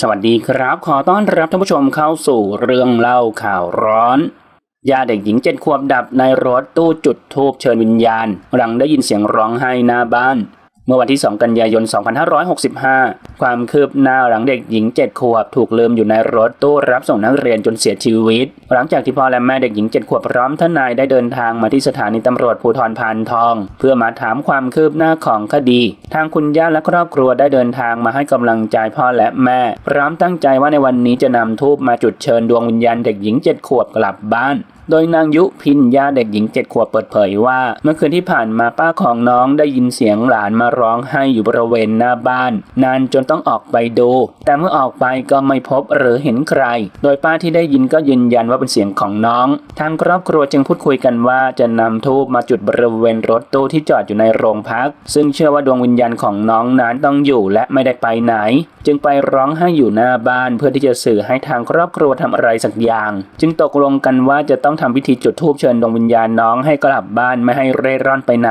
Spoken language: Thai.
สวัสดีครับ ขอต้อนรับท่านผู้ชมเข้าสู่เรื่องเล่าข่าวร้อนญาเด็กหญิงเจ็ดขวบดับในรถตู้จุดทูบเชิญวิญญาณ หลังได้ยินเสียงร้องไห้หน้าบ้าน เมื่อวันที่ 2 กันยายน 2565 ความคืบหน้าหลังเด็กหญิง 7 ขวบ ถูกลืมอยู่ในรถตู้รับส่งนักเรียนจนเสียชีวิต หลังจากที่พ่อและแม่เด็กหญิง 7 ขวบพร้อมทนายได้เดินทางมาที่สถานีตำรวจภูธรพานทอง เพื่อมาถามความคืบหน้าของคดี ทางคุณย่าและครอบครัวได้เดินทางมาให้กำลังใจพ่อและแม่ พร้อมตั้งใจว่าในวันนี้จะนำทูบมาจุดเชิญดวงวิญญาณเด็กหญิง 7 ขวบกลับบ้านโดยนางยุพินย่าเด็กหญิงเจ็ดขวบเปิดเผยว่า เมื่อคืนที่ผ่านมาป้าของน้องได้ยินเสียงหลานมาร้องไห้อยู่บริเวณหน้าบ้าน นานจนต้องออกไปดู แต่เมื่อออกไปก็ไม่พบหรือเห็นใคร โดยป้าที่ได้ยินก็ยืนยันว่าเป็นเสียงของน้อง ทางครอบครัวจึงพูดคุยกันว่าจะนำทูบมาจุดบริเวณรถตู้ที่จอดอยู่ในโรงพัก ซึ่งเชื่อว่าดวงวิญญาณของน้องนั้นต้องอยู่และไม่ได้ไปไหน จึงไปร้องไห้อยู่หน้าบ้าน เพื่อที่จะสื่อให้ทางครอบครัวทำอะไรสักอย่าง จึงตกลงกันว่าจะต้องทำพิธีจุดธูปเชิญดวงวิญญาณน้องให้กลับบ้านไม่ให้เร่ร่อนไปไหน